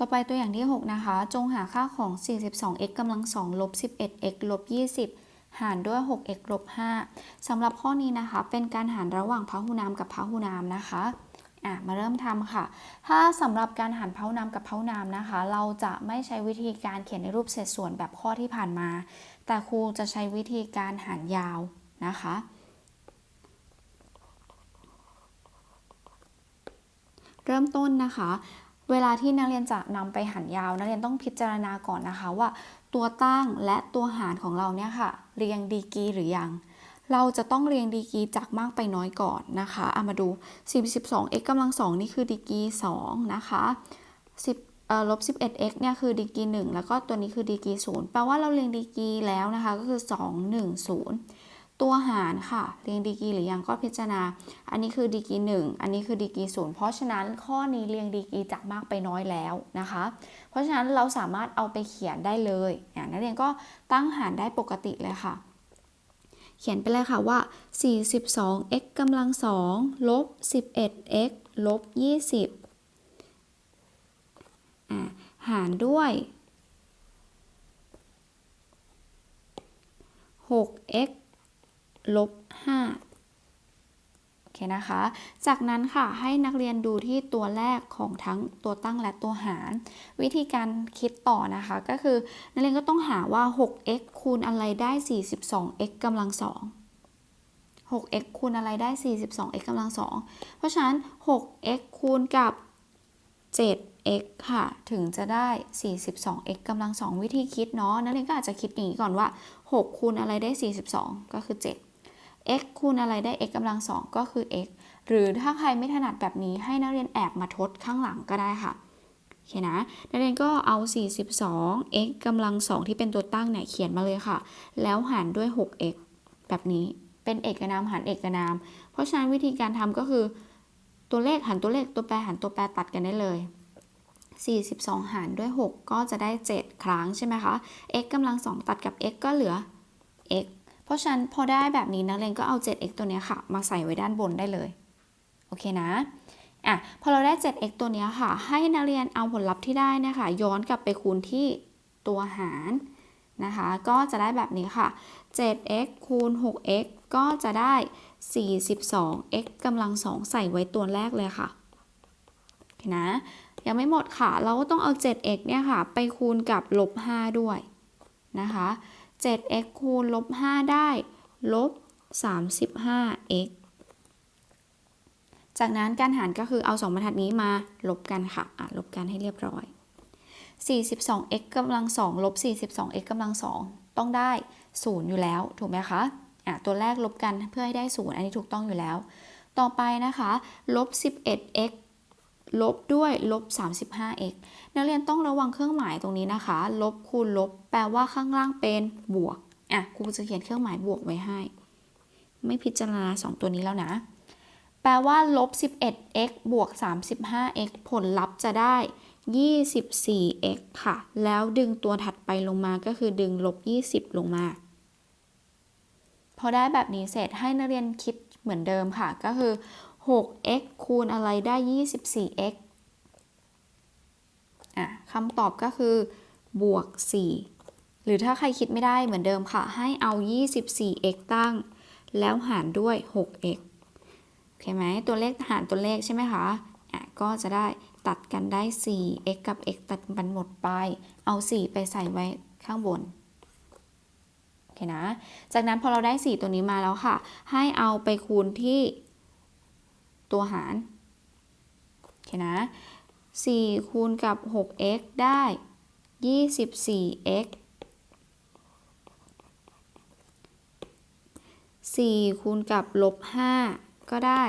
ต่อไปตัวอย่างที่ 6 นะคะ จงหาค่าของ 42x กำลัง 2 ลบ 11x ลบ 20 หารด้วย 6x ลบ 5สำหรับข้อนี้นะคะ เป็นการหารระหว่างพหุนามกับพหุนามนะคะอะมาเริ่มทำค่ะ ถ้าสำหรับการหารพหุนามกับพหุนามนะคะ เราจะไม่ใช้วิธีการเขียนในรูปเศษส่วนแบบข้อที่ผ่านมา แต่ครูจะใช้วิธีการหารยาวนะคะเริ่มต้นนะคะ เวลาที่นักเรียนจะนำไปหันยาว นักเรียนต้องพิจารณาก่อนนะคะว่า ตัวตั้งและตัวหารของเราเนี่ยค่ะ เรียงดีกรีหรือยัง เราจะต้องเรียงดีกรีจากมากไปน้อยก่อนนะคะเอามาดู10 12 x กำลัง2นี่คือดีกรี2นะคะ10เออลบ 11x เนี่ยคือดีกรี1แล้วก็ตัวนี้คือดีกรี0แปลว่าเราเรียงดีกรีแล้วนะคะ ก็คือ 2 1 0 ตัวหารค่ะ เรียงดีกรีหรือยังก็พิจารณา อันนี้คือดีกรี1 อันนี้คือดีกรี0เพราะฉะนั้นข้อนี้เรียงดีกรีจากมากไปน้อยแล้วนะคะ เพราะฉะนั้นเราสามารถเอาไปเขียนได้เลยอย่นักเรียนก็ตั้งหารได้ปกติเลยค่ะ เขียนไปเลยค่ะว่า 42x กำลัง2ลบ 11x ลบ 20 หารด้วย 6x ลบ5โอเคนะคะ จากนั้นค่ะให้นักเรียนดูที่ตัวแรกของทั้งตัวตั้งและตัวหาร วิธีการคิดต่อนะคะ ก็คือนักเรียนก็ต้องหาว่า 6x คูณอะไรได้ 42x กำลัง2 6x คูณอะไรได้ 42x กำลัง2เพราะฉะนั้น 6x คูณกับ 7x ค่ะ ถึงจะได้ 42x กำลัง2วิธีคิดเนาะ นักเรียนก็อาจจะคิดอย่างนี้ก่อนว่า 6 คูณอะไรได้ 42 ก็คือ 7 x คูณอะไรได้ x กำลัง2ก็คือ x หรือถ้าใครไม่ถนัดแบบนี้ให้นักเรียนแอบมาทดข้างหลังก็ได้ค่ะโอเคนะนักเรียนก็เอา 42 x กำลัง2ที่เป็นตัวตั้งเนี่ยเขียนมาเลยค่ะ แล้วหารด้วย 6x แบบนี้เป็นเอกนามหารเอกนาม เพราะฉะนั้นวิธีการทำก็คือ ตัวเลขหารตัวเลขตัวแปรหารตัวแปรตัดกันได้เลย42 หารด้วย 6 ก็จะได้ 7 ครั้งใช่ไหมคะ x กำลัง2ตัดกับ x ก็เหลือ x เพราะฉะนั้นพอได้แบบนี้นักเรียนก็เอา 7x ตัวนี้ค่ะ มาใส่ไว้ด้านบนได้เลย โอเคนะอะพอเราได้ 7x ตัวนี้ค่ะ ให้นักเรียนเอาผลลัพธ์ที่ได้นะคะ ย้อนกลับไปคูณที่ตัวหารนะคะ ก็จะได้แบบนี้ค่ะ 7x คูณ 6x ก็จะได้ 42x กำลัง 2 ใส่ไว้ตัวแรกเลยค่ะโอเคนะยังไม่หมดค่ะ เราก็ต้องเอา 7x เนี่ยค่ะ ไปคูณกับลบ 5 ด้วยนะคะ 7x คูณลบ5ได้ลบ 35x จากนั้นการหารก็คือเอา 2 บรรทัดนี้มาลบกันค่ะะลบกันให้เรียบร้อย 42x กำลัง2ลบ 42x กำลัง2ต้องได้ 0 อยู่แล้ว ถูกไหมคะะตัวแรกลบกันเพื่อให้ได้ 0 อันนี้ถูกต้องอยู่แล้ว ต่อไปนะคะลบ 11x ลบด้วยลบ 35x นักเรียนต้องระวังเครื่องหมายตรงนี้นะคะ ลบคูณลบ แปลว่าข้างล่างเป็นบวก อะ ครูจะเขียนเครื่องหมายบวกไว้ให้ ไม่พิจารณา 2 ตัวนี้แล้วนะ แปลว่าลบ 11x บวก 35x ผลลัพธ์จะได้ 24x ค่ะ แล้วดึงตัวถัดไปลงมาก็คือดึงลบ 20 ลงมา พอได้แบบนี้เสร็จให้นักเรียนคิดเหมือนเดิมค่ะ ก็คือ 6x คูณอะไรได้ 24x อะคำตอบก็คือบวก 4 หรือถ้าใครคิดไม่ได้เหมือนเดิมค่ะ ให้เอา 24x ตั้ง แล้วหารด้วย 6x โอเคไหมตัวเลขหารตัวเลขใช่ไหมคะอะก็จะได้ตัดกันได้ 4x กับ x ตัดมันหมดไป เอา 4 ไปใส่ไว้ข้างบนโอเคนะ จากนั้นพอเราได้ 4 ตัวนี้มาแล้วค่ะ ให้เอาไปคูณที่ ตัวหารโอเคนะ4คูณกับ 6x ได้ 24x 4คูณกับลบ5ก็ได้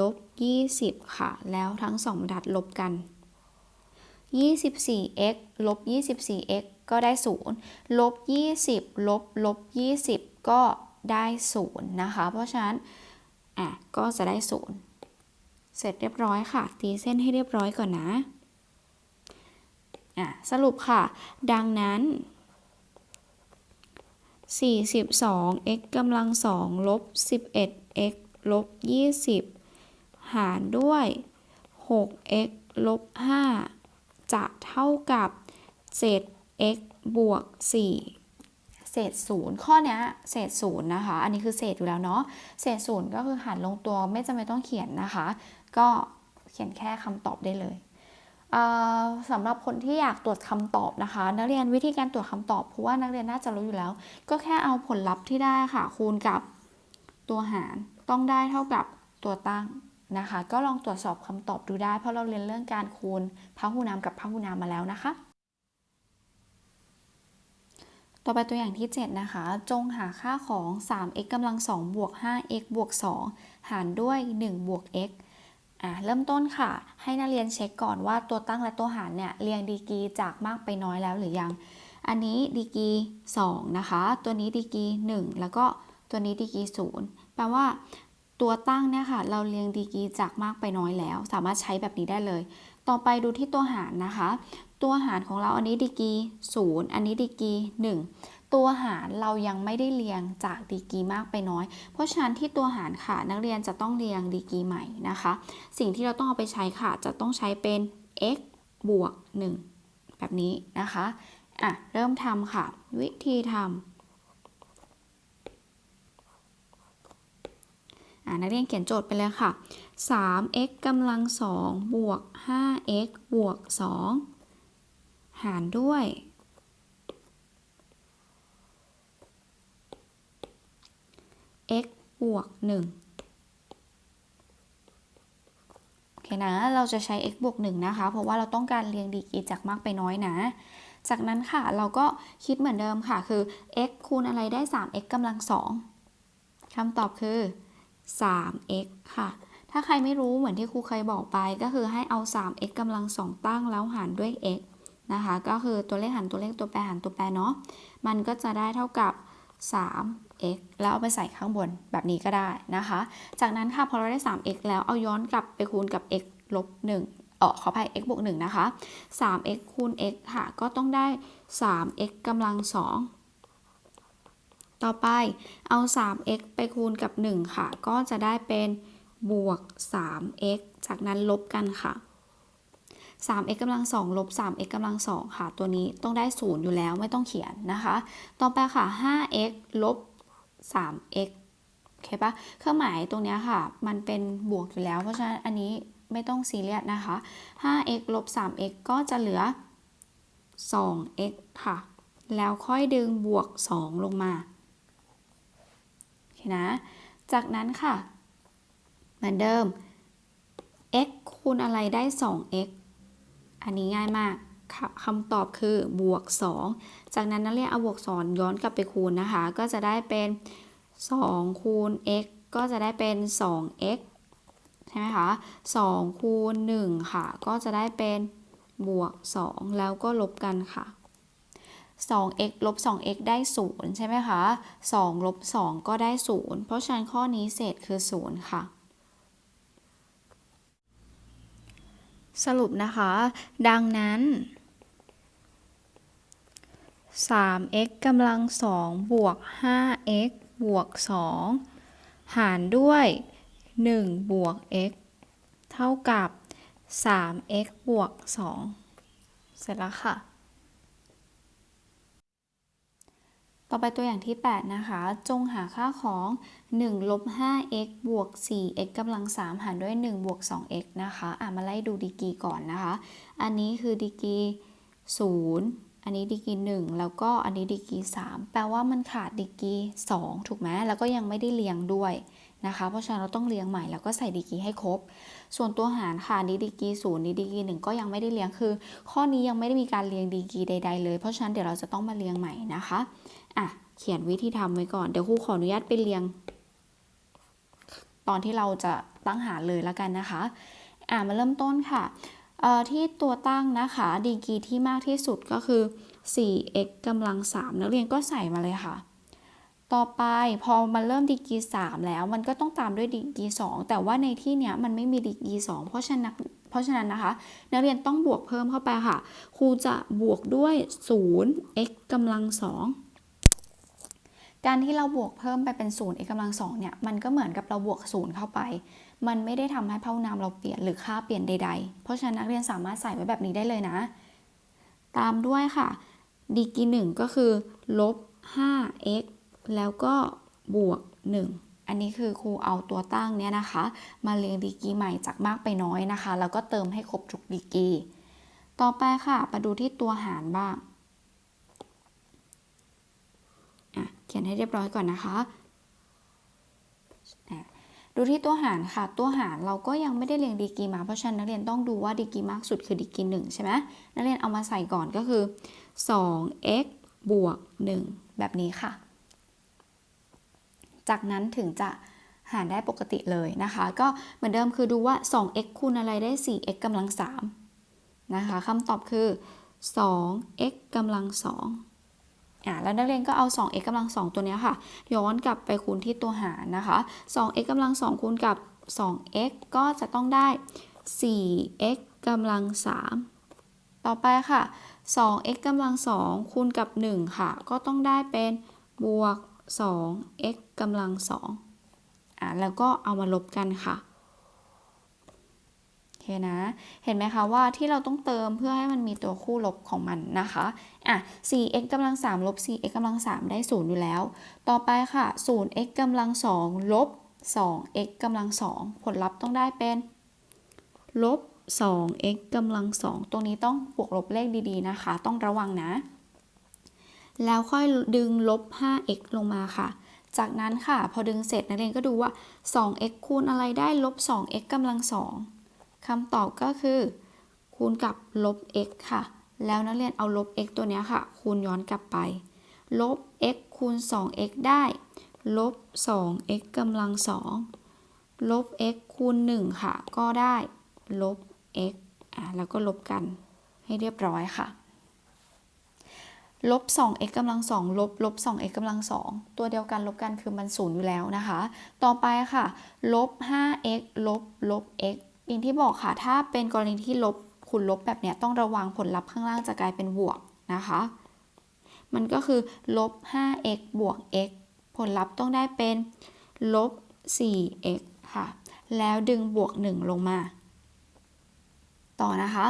ลบ20 ค่ะ แล้วทั้งสองบรรทัดลบกัน 24x ลบ 24x ก็ได้ 0 ลบ 20 ลบ ลบ 20 ก็ได้ 0 นะคะ เพราะฉะนั้น อะ ก็จะได้ 0 เสร็จเรียบร้อยค่ะ ตีเส้นให้เรียบร้อยก่อนนะอะสรุปค่ะ ดังนั้น 42x กำลัง2ลบ 11x ลบ 20 หารด้วย 6x ลบ 5 จะเท่ากับ 7x บวก 4 เศษศูนย์ข้อนี้เศษศูนย์นะคะ อันนี้คือเศษอยู่แล้วเนาะเศษศูนย์ก็คือหารลงตัวไม่จำเป็นต้องเขียนนะคะ ก็เขียนแค่คำตอบได้เลยเอ่อสำหรับคนที่อยากตรวจคำตอบนะคะ นักเรียนวิธีการตรวจคำตอบเพราะว่านักเรียนน่าจะรู้อยู่แล้ว ก็แค่เอาผลลัพธ์ที่ได้ค่ะ คูณกับตัวหารต้องได้เท่ากับตัวตั้งนะคะ ก็ลองตรวจสอบคำตอบดูได้ เพราะเราเรียนเรื่องการคูณพหุนามกับพหุนามมาแล้วนะคะ ต่อไปตัวอย่างที่ 7 นะคะ จงหาค่าของ 3x กำลัง2บวก 5x บวก 2 หารด้วย 1 บวก x อะเริ่มต้นค่ะ ให้นักเรียนเช็คก่อนว่าตัวตั้งและตัวหารเนี่ยเรียงดีกรีจากมากไปน้อยแล้วหรือยัง อันนี้ดีกรี2นะคะ ตัวนี้ดีกรี1 แล้วก็ตัวนี้ดีกรี0แปลว่าตัวตั้งเนี่ยค่ะ เราเรียงดีกรีจากมากไปน้อยแล้ว สามารถใช้แบบนี้ได้เลย ต่อไปดูที่ตัวหารนะคะ ตัวหารของเราอันนี้ดีกี0อันนี้ดีกี1 ตัวหารเรายังไม่ได้เรียงจากดีกีมากไปน้อย เพราะฉะนั้นที่ตัวหารค่ะนักเรียนจะต้องเรียงดีกีใหม่นะคะ สิ่งที่เราต้องเอาไปใช้ค่ะจะต้องใช้เป็น x บวก 1 แบบนี้นะคะอะเริ่มทำค่ะ วิธีทำนักเรียนเขียนโจทย์ไปเลยค่ะ 3x กำลัง2บวก 5x บวก 2 หารด้วย x บวก1โอเคนะ เราจะใช้ x บวก1นะคะ เพราะว่าเราต้องการเรียงดีกรีจากมากไปน้อยนะ จากนั้นค่ะ เราก็คิดเหมือนเดิมค่ะ คือ x คูณอะไรได้ 3x กำลัง2คำตอบคือ 3x ค่ะ ถ้าใครไม่รู้เหมือนที่ครูเคยบอกไป ก็คือให้เอา 3x กำลัง2ตั้งแล้วหารด้วย x นะคะ ก็คือตัวเลขหารตัวเลขตัวแปรหารตัวแปรเนาะ มันก็จะได้เท่ากับ 3x แล้วเอาไปใส่ข้างบนแบบนี้ก็ได้นะคะ จากนั้นค่ะพอเราได้ 3x แล้วเอาย้อนกลับไปคูณกับ x ลบ1เออขออภัย x บวก1นะคะ 3x คูณ x ค่ะ ก็ต้องได้ 3x กำลัง 2 ต่อไปเอา 3x ไปคูณกับ 1 ค่ะ ก็จะได้เป็นบวก 3x จากนั้นลบกันค่ะ 3x กำลัง2ลบ 3x กำลัง2ค่ะ ตัวนี้ต้องได้ 0 อยู่แล้วไม่ต้องเขียนนะคะ ต่อไปค่ะ 5x ลบ 3x โอเคปะเครื่องหมายตรงนี้ค่ะ มันเป็นบวกอยู่แล้ว เพราะฉะนั้นอันนี้ไม่ต้องซีเรียสนะคะ 5x ลบ 3x ก็จะเหลือ 2x ค่ะ แล้วค่อยดึงบวก 2 ลงมาโอเคนะ จากนั้นค่ะ เหมือนเดิม x คูณอะไรได้ 2x อันนี้ง่ายมากค่ะคำตอบคือบวก 2 จากนั้นนักเรียนเอาบวก2ย้อนกลับไปคูณนะคะ ก็จะได้เป็น 2 คูณ x ก็จะได้เป็น 2x ใช่ไหมคะ 2 คูณ 1 ค่ะ ก็จะได้เป็นบวก 2 แล้วก็ลบกันค่ะ 2x ลบ 2x ได้ 0 ใช่ไหมคะ 2 ลบ 2 ก็ได้ 0 เพราะฉะนั้นข้อนี้เศษคือ 0 ค่ะ สรุปนะคะ ดังนั้น 3x กำลัง 2 บวก 5x บวก 2 หารด้วย 1 บวก x เท่ากับ 3x บวก 2 เสร็จแล้วค่ะ ต่อไปตัวอย่างที่ 8 นะคะ จงหาค่าของ1ลบ 5x บวก 4x กำลัง 3 หารด้วย 1 บวก 2x นะคะ อะ มาไล่ดูดีกรีก่อนนะคะ อันนี้คือดีกรี0 อันนี้ดีกรี1 แล้วก็อันนี้ดีกรี3 แปลว่ามันขาดดีกรี2ถูกไหมแล้วก็ยังไม่ได้เรียงด้วย นะคะ เพราะฉะนั้นเราต้องเรียงใหม่แล้วก็ใส่ดีกีให้ครบ ส่วนตัวหารค่ะนี้ดีกรี0นี้ดีกรี1ก็ยังไม่ได้เรียงคือ ข้อนี้ยังไม่ได้มีการเรียงดีกีใด ๆ เลย เพราะฉะนั้นเดี๋ยวเราจะต้องมาเรียงใหม่นะคะอะเขียนวิธีทำไว้ก่อนเดี๋ยวครูขออนุญาตไปเรียง ตอนที่เราจะตั้งหารเลยแล้วกันนะคะอะมาเริ่มต้นค่ะที่ตัวตั้งนะคะดีกีที่มากที่สุดก็คือ 4x กำลัง 3 นักเรียนก็ใส่มาเลยค่ะ ต่อไปพอมันเริ่มดีกรี3แล้วมันก็ต้องตามด้วยดีกรี2แต่ว่าในที่เนี้ยมันไม่มีดีกรี2เพราะฉะนั้นเพราะฉะนั้นนะคะ นักเรียนต้องบวกเพิ่มเข้าไปค่ะ ครูจะบวกด้วย 0x กำลัง2การที่เราบวกเพิ่มไปเป็น0 x กำลัง2เนี่ยมันก็เหมือนกับเราบวก0เข้าไป มันไม่ได้ทำให้พหุนามเราเปลี่ยนหรือค่าเปลี่ยนใด ๆ เพราะฉะนั้นนักเรียนสามารถใส่ไว้แบบนี้ได้เลยนะ ตามด้วยค่ะดีกรีหนึ่งก็คือลบ 5x แล้วก็บวก 1 อันนี้คือครูเอาตัวตั้งเนี่ยนะคะ มาเรียงดีกรีใหม่จากมากไปน้อยนะคะ แล้วก็เติมให้ครบทุกดีกรีต่อไปค่ะมาดูที่ตัวหารบ้างเขียนให้เรียบร้อยก่อนนะคะดูที่ตัวหารค่ะ ตัวหารเราก็ยังไม่ได้เรียงดีกีมา เพราะฉะนั้นนักเรียนต้องดูว่าดีกีมากสุดคือดีกีหนึ่งใช่ไหมนักเรียนเอามาใส่ก่อนก็คือ 2x บวก 1 แบบนี้ค่ะ จากนั้นถึงจะหารได้ปกติเลยนะคะ ก็เหมือนเดิมคือดูว่า 2x คูณอะไรได้ 4x กำลัง3นะคะคำตอบคือ 2x กำลัง2อ่าแล้วนักเรียนก็เอา 2x กำลัง 2 ตัวเนี้ยค่ะ ย้อนกลับไปคูณที่ตัวหารนะคะ 2x กำลัง 2 คูณกับ 2x ก็จะต้องได้ 4x กำลัง 3 ต่อไปค่ะ 2x กำลัง 2 คูณกับ 1 ค่ะ ก็ต้องได้เป็นบวก 2x กำลัง2อ่าแล้วก็เอามาลบกันค่ะโอเคนะ เห็นไหมคะว่าที่เราต้องเติมเพื่อให้มันมีตัวคู่ลบของมันนะคะอะ 4x กำลัง3ลบ 4x กำลัง3ได้ 0 อยู่แล้ว ต่อไปค่ะ 0x กำลัง2ลบ 2x กำลัง2ผลลัพธ์ต้องได้เป็นลบ 2x กำลัง2ตรงนี้ต้องบวกลบเลขดีๆนะคะ ต้องระวังนะ แล้วค่อยดึงลบ 5x ลงมาค่ะ จากนั้นค่ะ พอดึงเสร็จนักเรียนก็ดูว่า 2x คูณอะไรได้ลบ 2x กำลัง2คำตอบก็คือ คูณกับลบ x ค่ะ แล้วนักเรียนเอาลบ x ตัวนี้ค่ะ คูณย้อนกลับไป ลบ x คูณ 2x ได้ลบ 2x กำลัง2ลบ x คูณ 1 ค่ะ ก็ได้ลบ x อะแล้วก็ลบกันให้เรียบร้อยค่ะ ลบ 2x กำลัง 2 ลบ ลบ 2x กำลัง 2 ตัวเดียวกันลบกันคือมันศูนย์อยู่แล้วนะคะ ต่อไปค่ะ ลบ 5x ลบ ลบ x อย่างที่บอกค่ะ ถ้าเป็นกรณีที่ลบคูณลบแบบเนี้ยต้องระวังผลลัพธ์ข้างล่างจะกลายเป็นบวกนะคะ มันก็คือ ลบ 5x บวก x ผลลัพธ์ต้องได้เป็น ลบ 4x ค่ะ แล้วดึงบวก 1 ลงมา ต่อนะคะ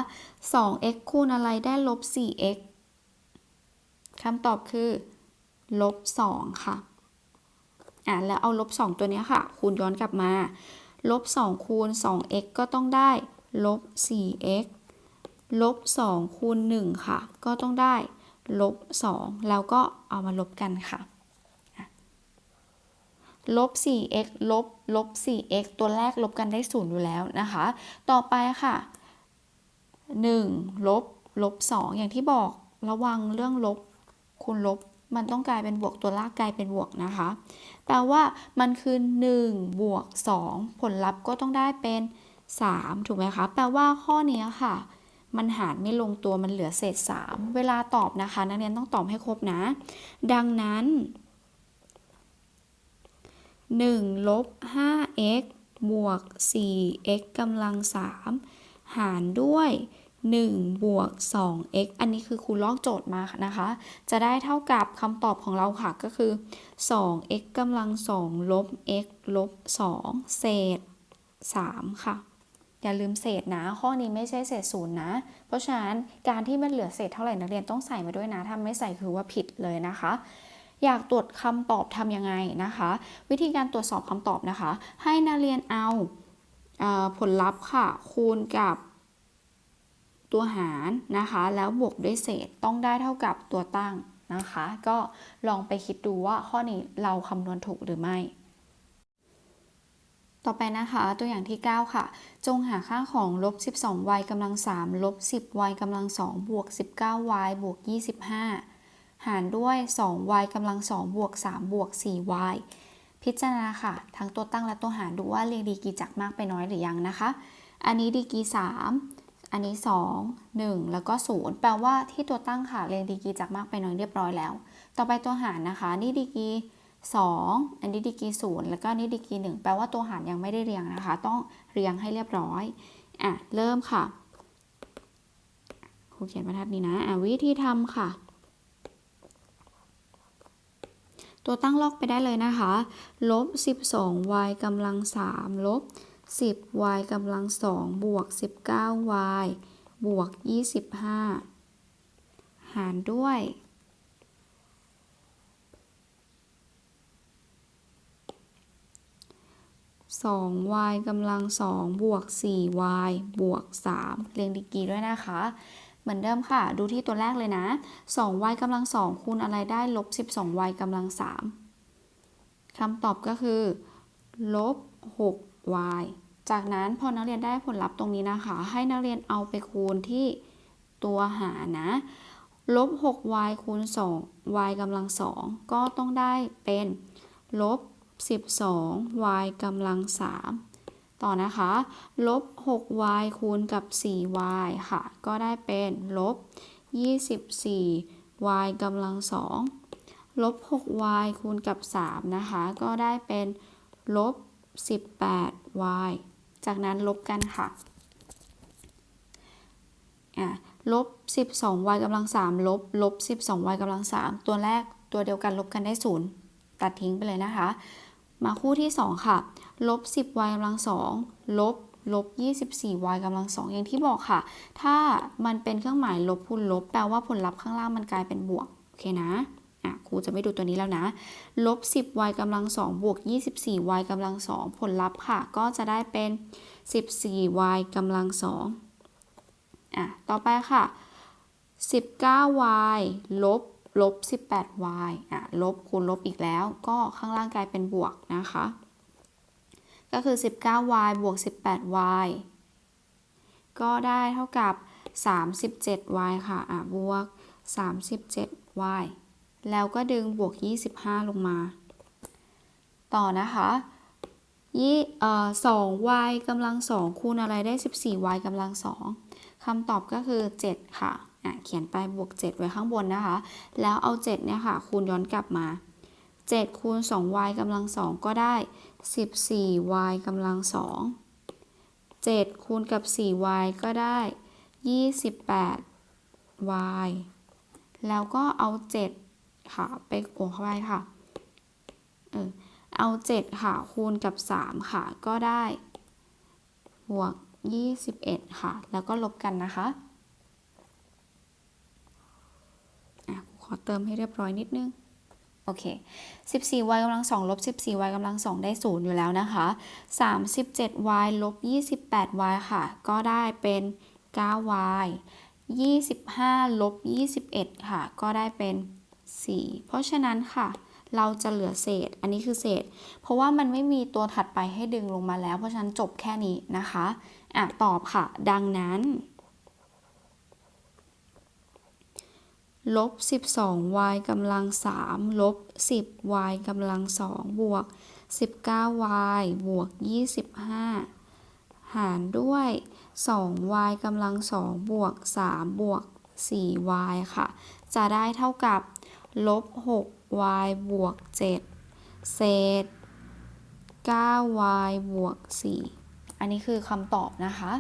2x คูณอะไรได้ลบ 4x คำตอบคือลบ2ค่ะ อะแล้วเอาลบ2ตัวนี้ค่ะ คูณย้อนกลับมา ลบ2คูณ 2x ก็ต้องได้ลบ 4x ลบ 2 คูณ 1 ค่ะ ก็ต้องได้ลบ 2 แล้วก็เอามาลบกันค่ะ ลบ 4x ลบ ลบ 4x ตัวแรกลบกันได้0อยู่แล้วนะคะ ต่อไปค่ะ 1 ลบ ลบ 2 อย่างที่บอกระวังเรื่องลบ คูณลบมันต้องกลายเป็นบวกตัวลากกลายเป็นบวกนะคะ แปลว่ามันคือ1บวก2ผลลัพธ์ก็ต้องได้เป็น 3 ถูกไหมคะ แปลว่าข้อนี้ค่ะ มันหารไม่ลงตัวมันเหลือเศษ 3 เวลาตอบนะคะ นักเรียนต้องตอบให้ครบนะ ดังนั้น1ลบ 5x บวก 4x กำลัง 3 หารด้วย 1บวก 2x อันนี้คือครูลอกโจทย์มานะคะ จะได้เท่ากับคำตอบของเราค่ะก็คือ 2x กำลัง 2 ลบ x ลบ 2 เศษ 3 ค่ะ อย่าลืมเศษนะ ข้อนี้ไม่ใช่เศษศูนย์นะ เพราะฉะนั้นการที่มันเหลือเศษเท่าไหร่นักเรียนต้องใส่มาด้วยนะ ถ้าไม่ใส่คือว่าผิดเลยนะคะอยากตรวจคำตอบทำยังไงนะคะ วิธีการตรวจสอบคำตอบนะคะ ให้นักเรียนเอาผลลัพธ์ค่ะ คูณกับ ตัวหารนะคะ แล้วบวกด้วยเศษต้องได้เท่ากับตัวตั้งนะคะ ก็ลองไปคิดดูว่าข้อนี้เราคำนวณถูกหรือไม่ ต่อไปนะคะ ตัวอย่างที่ 9 ค่ะ จงหาค่าของลบ 12y กำลัง 3 ลบ 10y กำลัง 2 บวก 19y บวก 25 หารด้วย 2y กำลัง 2 บวก 3 บวก 4y พิจารณาค่ะ ทั้งตัวตั้งและตัวหารดูว่าเรียงดีกีจากมากไปน้อยหรือยังนะคะ อันนี้ดีกี3 อันนี้ 2 1 แล้วก็ 0 แปลว่าที่ตัวตั้งค่ะเรียงดีกีจากมากไปน้อยเรียบร้อยแล้ว ต่อไปตัวหารนะคะ นี่ดีกี2 อันนี้ดีกี0แล้วก็นี่ดีกี1แปลว่าตัวหารยังไม่ได้เรียงนะคะ ต้องเรียงให้เรียบร้อย อะ เริ่มค่ะครูเขียนบรรทัดนี้นะ อะ วิธีทำค่ะ ตัวตั้งลอกไปได้เลยนะคะ ลบ 12y กำลัง3ลบ 10y กำลัง2บวก 19y บวก 25 หารด้วย 2y กำลัง2บวก 4y บวก 3 เรียงดีกรีด้วยนะคะ เหมือนเดิมค่ะ ดูที่ตัวแรกเลยนะ 2y กำลัง2คูณอะไรได้ลบ 12y กำลัง3คำตอบก็คือ ลบ y จากนั้นพอนักเรียนได้ผลลัพธ์ตรงนี้นะคะ ให้นักเรียนเอาไปคูณที่ตัวหารนะลบ 6y คูณ 2y กำลัง 2 ก็ต้องได้เป็นลบ 12y กำลัง 3 ต่อนะคะลบ 6y คูณกับ 4y ค่ะ ก็ได้เป็นลบ 24y กำลัง 2 ลบ 6y คูณกับ 3 นะคะ ก็ได้เป็นลบ 18y จากนั้นลบกันค่ะลบ 12y กำลัง 3 ลบ ลบ 12y กำลัง 3 ตัวแรกตัวเดียวกันลบกันได้ 0 ตัดทิ้งไปเลยนะคะ มาคู่ที่ 2 ค่ะ ลบ 10y กำลัง 2 ลบ ลบ 24y กำลัง 2 อย่างที่บอกค่ะ ถ้ามันเป็นเครื่องหมายลบคูณลบ แปลว่าผลลัพธ์ข้างล่างมันกลายเป็นบวก โอเคนะ อะครูจะไม่ดูตัวนี้แล้วนะ ลบ 10y กำลัง2บวก 24y กำลัง2ผลลัพธ์ค่ะ ก็จะได้เป็น 14y กำลัง2อะ ต่อไปค่ะ 19y ลบลบ 18y อะ ลบคูณลบอีกแล้ว ก็ข้างล่างกลายเป็นบวกนะคะ ก็คือ 19y บวก 18y ก็ได้เท่ากับ 37y ค่ะ อะ บวก 37y แล้วก็ดึงบวก 25 ลงมา ต่อนะคะยี่เอ่อ 2y กำลัง2คูณอะไรได้ 14y กำลัง2คำตอบก็คือ 7 ค่ะอะเขียนไปบวก 7 ไว้ข้างบนนะคะ แล้วเอา 7 เนี่ยค่ะ คูณย้อนกลับมา 7 คูณ 2y กำลัง2ก็ได้ 14y กำลัง2 7คูณกับ 4y ก็ได้ 28y แล้วก็เอา 7 ค่ะไปโอ้เข้าไปค่ะ เออ เอา7ค่ะ คูณกับ3ค่ะ ก็ได้บวก21ค่ะ แล้วก็ลบกันนะคะอะขอเติมให้เรียบร้อยนิดนึงโอเค 14y กำลัง2ลบ 14y กำลัง 2 ได้ 0 อยู่แล้วนะคะ 37y ลบ 28y ค่ะ ก็ได้เป็น 9y 25 ลบ 21 ค่ะ ก็ได้เป็น 4 เพราะฉะนั้นค่ะ เราจะเหลือเศษ อันนี้คือเศษ เพราะว่ามันไม่มีตัวถัดไปให้ดึงลงมาแล้ว เพราะฉะนั้นจบแค่นี้นะคะอะตอบค่ะ ดังนั้นลบ 12y กำลัง 3 ลบ 10y กำลัง 2 บวก 19y บวก 25 หารด้วย 2y กำลัง 2 บวก 3 บวก 4y ค่ะ จะได้เท่ากับ ลบ 6y บวก 7 เศษ 9y บวก 4 อันนี้คือคำตอบนะคะ